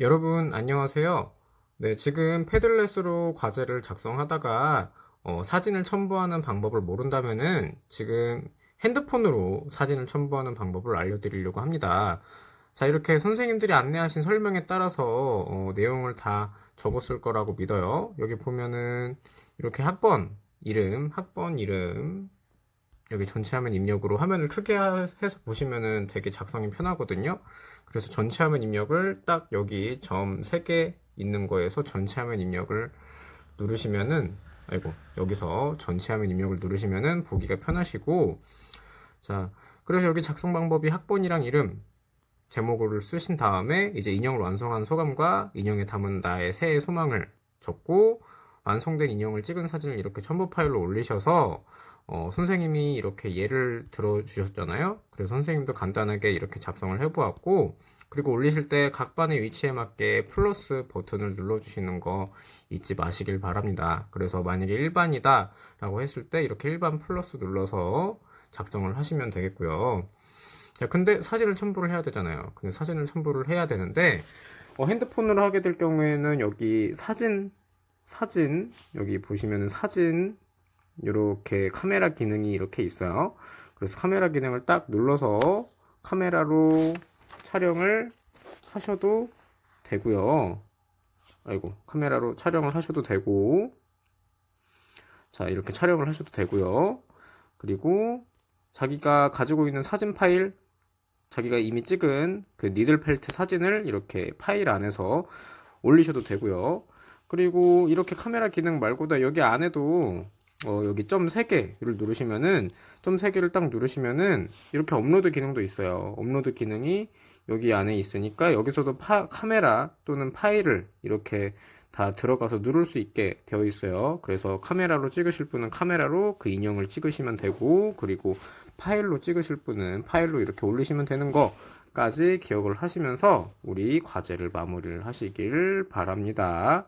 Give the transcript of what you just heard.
여러분, 안녕하세요. 네, 지금 패들렛으로 과제를 작성하다가 어, 사진을 첨부하는 방법을 모른다면은 지금 핸드폰으로 사진을 첨부하는 방법을 알려드리려고 합니다. 자, 이렇게 선생님들이 안내하신 설명에 따라서 어, 내용을 다 적었을 거라고 믿어요. 여기 보면은 이렇게 학번 이름, 학번 이름, 여기 전체 화면 입력으로 화면을 크게 하- 해서 보시면은 되게 작성이 편하거든요. 그래서 전체 화면 입력을 딱 여기 점 3개 있는 거에서 전체 화면 입력을 누르시면은 아이고 여기서 전체 화면 입력을 누르시면은 보기가 편하시고 자 그래서 여기 작성 방법이 학번이랑 이름 제목을 쓰신 다음에 이제 인형을 완성한 소감과 인형에 담은 나의 새해 소망을 적고 완성된 인형을 찍은 사진을 이렇게 첨부 파일로 올리셔서 어, 선생님이 이렇게 예를 들어 주셨잖아요. 그래서 선생님도 간단하게 이렇게 작성을 해보았고, 그리고 올리실 때 각 반의 위치에 맞게 플러스 버튼을 눌러주시는 거 잊지 마시길 바랍니다. 그래서 만약에 1반이다 라고 했을 때 이렇게 1반 플러스 눌러서 작성을 하시면 되겠고요. 자, 근데 사진을 첨부를 해야 되잖아요. 근데 사진을 첨부를 해야 되는데, 어, 핸드폰으로 하게 될 경우에는 여기 사진, 사진, 여기 보시면은 사진, 이렇게 카메라 기능이 이렇게 있어요. 그래서 카메라 기능을 딱 눌러서 카메라로 촬영을 하셔도 되고요. 아이고, 카메라로 촬영을 하셔도 되고, 자, 이렇게 촬영을 하셔도 되고요. 그리고 자기가 가지고 있는 사진 파일, 자기가 이미 찍은 그 니들펠트 사진을 이렇게 파일 안에서 올리셔도 되고요. 그리고 이렇게 카메라 기능 말고도 여기 안에도 어, 여기 점 3개를 누르시면은 점 3개를 딱 누르시면은 이렇게 업로드 기능도 있어요. 업로드 기능이 여기 안에 있으니까 여기서도 파- 카메라 또는 파일을 이렇게 다 들어가서 누를 수 있게 되어 있어요. 그래서 카메라로 찍으실 분은 카메라로 그 인형을 찍으시면 되고 그리고 파일로 찍으실 분은 파일로 이렇게 올리시면 되는 거까지 기억을 하시면서 우리 과제를 마무리를 하시길 바랍니다.